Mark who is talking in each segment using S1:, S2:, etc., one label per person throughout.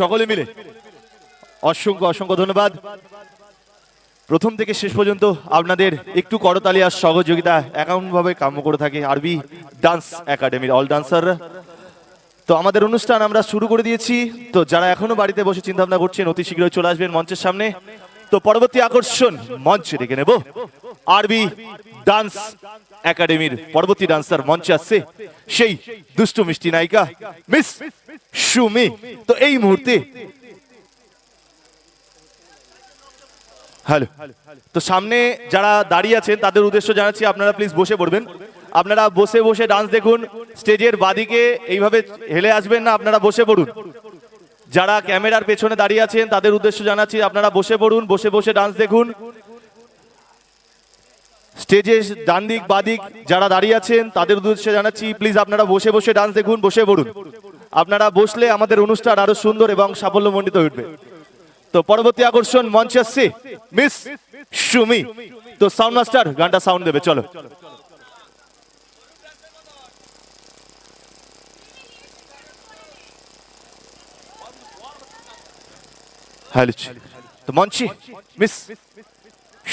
S1: সকলে মিলে। অসংখ্য অসংখ্য ধন্যবাদ। প্রথম থেকে শেষ পর্যন্ত আপনাদের একটু করতালি আর সহযোগিতা একাউন্টভাবে কাম্য করে থাকে আরবি ডান্স একাডেমির অল ডান্সাররা। তো আমাদের অনুষ্ঠান আমরা শুরু করে দিয়েছি। তো যারা এখনও বাড়িতে বসে চিন্তা ভাবনা করছেন, অতি শীঘ্রই চলে আসবেন মঞ্চের সামনে। তো পরবর্তী আকর্ষণ মঞ্চে ডেকে নেব। আরবি ডান্স একাডেমির পরবর্তী ডান্সার মঞ্চে আসছে সেই দুষ্টু মিষ্টি নায়িকা মিস সুমি তো এই মুহূর্তে হ্যালো তো সামনে যারা দাঁড়িয়ে আছেন, তাদের উদ্দেশ্য জানাচ্ছি আপনারা প্লিজ বসে পড়বেন। আপনারা বসে বসে ডান্স দেখুন। স্টেজের বাদিকে এইভাবে হেলে আসবেন না, আপনারা বসে পড়ুন। যারা ক্যামেরার পেছনে দাঁড়িয়ে আছেন, তাদের উদ্দেশ্য জানাচ্ছি, আপনারা বসে পড়ুন, বসে বসে ডান্স দেখুন। স্টেজে ডান দিক বাদিক যারা দাঁড়িয়ে আছেন, তাদের উদ্দেশ্যে জানাচ্ছি প্লিজ আপনারা বসে বসে ডান্স দেখুন, বসে পড়ুন। আপনারা বসলে আমাদের অনুষ্ঠান আরও সুন্দর এবং সাফল্যমণ্ডিত উঠবে। তো পরবর্তী আকর্ষণ, মঞ্চে আসছে মিস সুমি তো সাউন্ড মাস্টার গানটা সাউন্ড দেবে, চলো। হ্যালো তো মঞ্চে Miss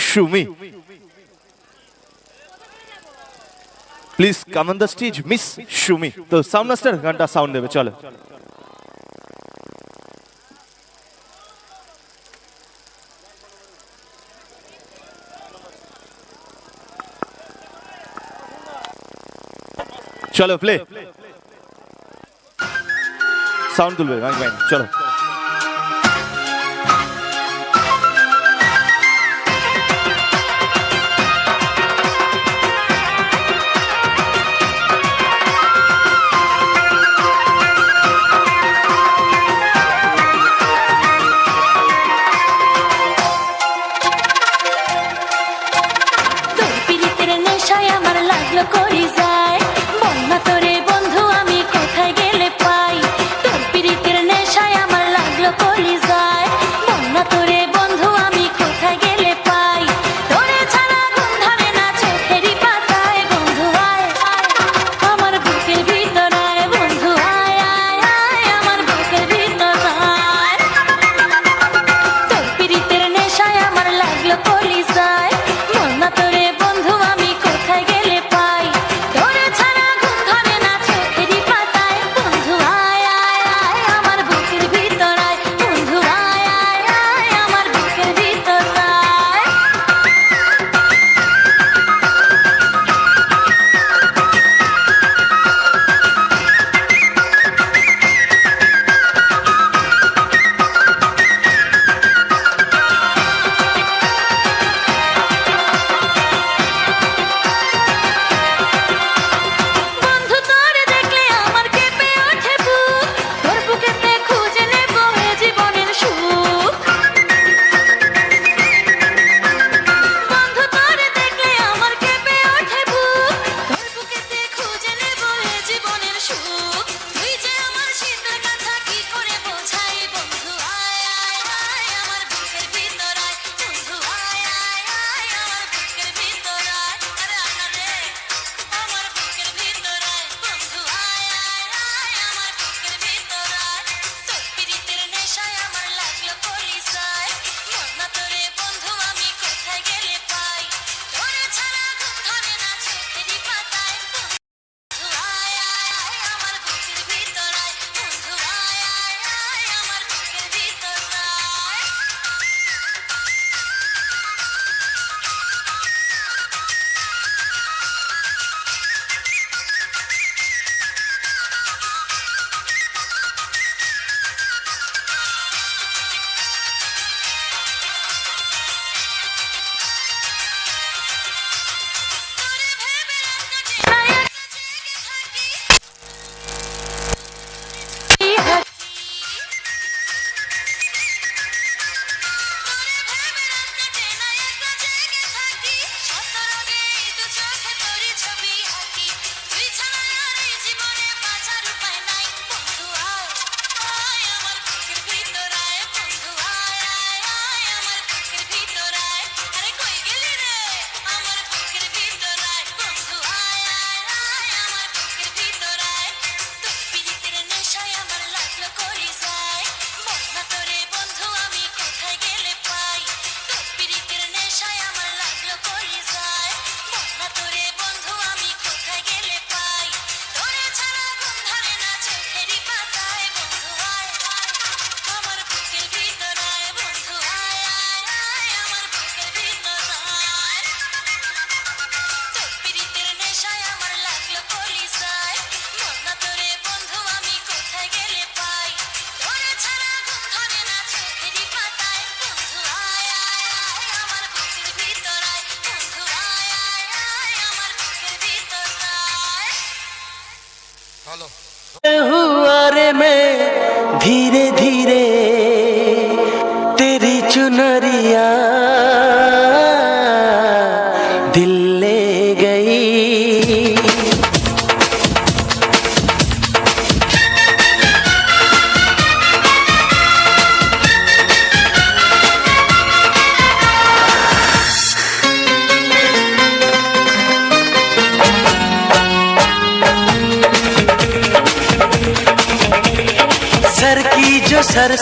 S1: Sumi please come on the stage Miss Sumi তো সাউন্ড মাস্টার গানটা সাউন্ড দেবে চলো চলো প্লে সাউন্ড তুলবে চলো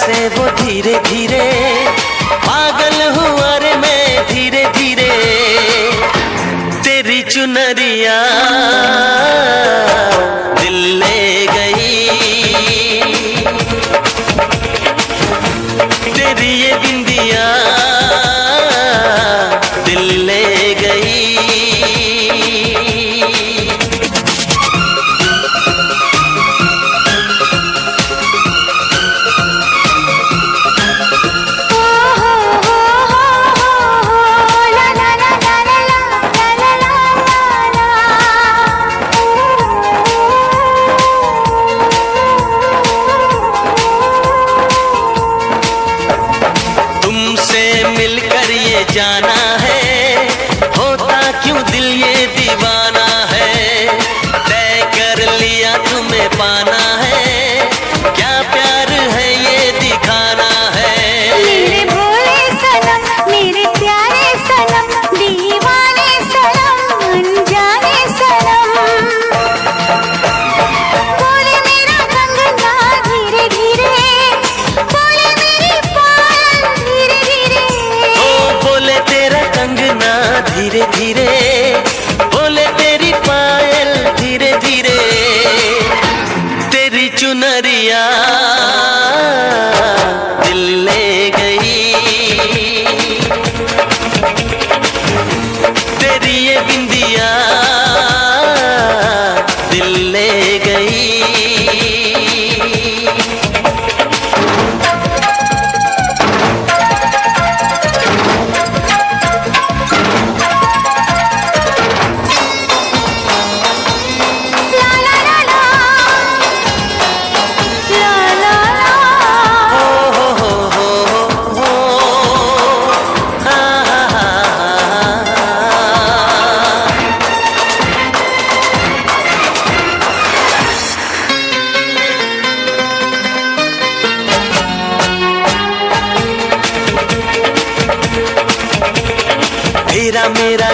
S2: পারে ধীরে
S3: ধীরে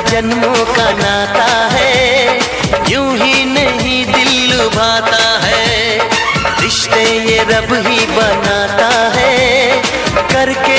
S3: जन्मों का नाता है, यूँ ही नहीं दिल लुभाता है। रिश्ते ये रब ही बनाता है, करके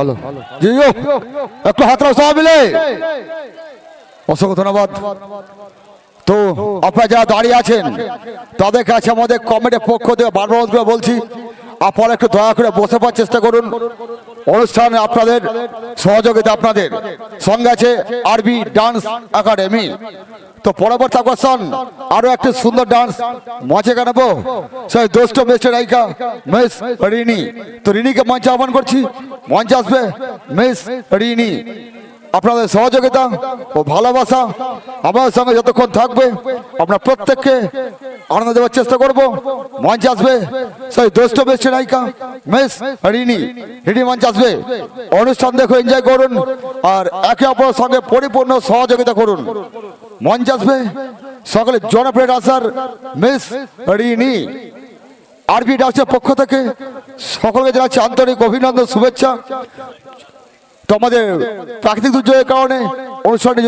S4: ভালো। জিও একটু হাতরা সব মিলে। অসংখ্য ধন্যবাদ। তো আপনারা যারা দাঁড়িয়ে আছেন তাদের কাছে আমাদের কমিটির পক্ষ থেকে বারবার বলছি আপনারা একটু দয়া করে বসে পাওয়ার চেষ্টা করুন। অনুষ্ঠানে আপনাদের সহযোগিতা আপনাদের। সঙ্গে আছে আরবি ডান্স একাডেমি তো পরবর্তী আকর্ষণ, আরও একটা সুন্দর ডান্স মঞ্চে গানাবো সেই দোস্ত মিস্টার নায়িকা মিস রিনি। তো রিনিকে মঞ্চে আহ্বান করছি। মঞ্চে আসবে মিস রিনি। আপনাদের সহযোগিতা ও ভালোবাসা আমাদের সঙ্গে যতক্ষণ থাকবে, আমরা প্রত্যেককে আনন্দ দেওয়ার চেষ্টা করব। মঞ্চে আসবে সেই দোষ্ট বেশ নায়িকা মিস রিনি। রিনি মঞ্চে আসবে। অনুষ্ঠান দেখো এনজয় করুন আর একে অপরের সঙ্গে পরিপূর্ণ সহযোগিতা করুন। মঞ্চে আসবে
S5: সকলে জনপ্রিয় ডান্সার মিস রিনি। আরবি ডান্সের পক্ষ থেকে সকলকে জানাচ্ছি আন্তরিক অভিনন্দন, শুভেচ্ছা। তো আমাদের প্রাকৃতিক দুর্যোগের কারণে অনুষ্ঠানটি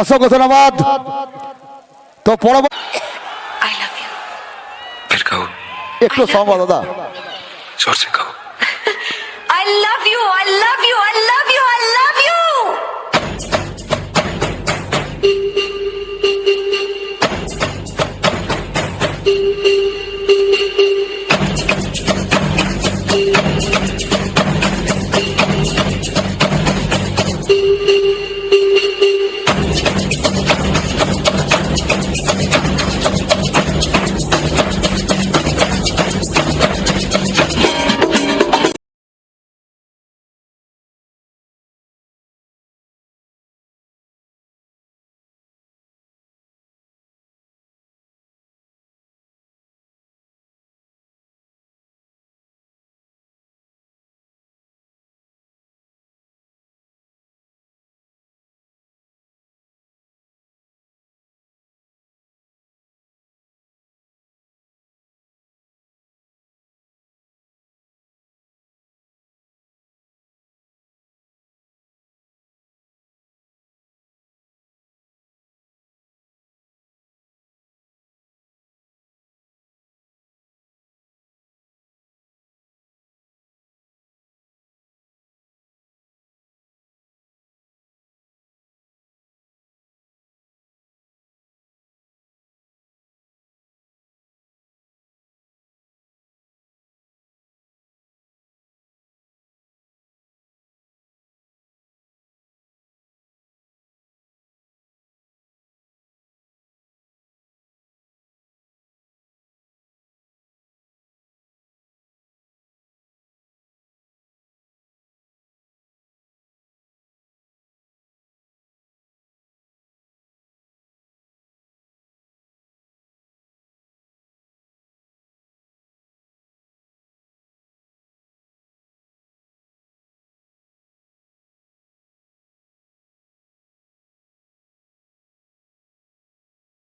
S5: অসংখ্য ধন্যবাদ তো পরবর্তী
S6: फिर कहो
S5: একটু সঙ্গ দাদা
S6: जोर से कहो
S7: I love you, I love you, I love you, I love you.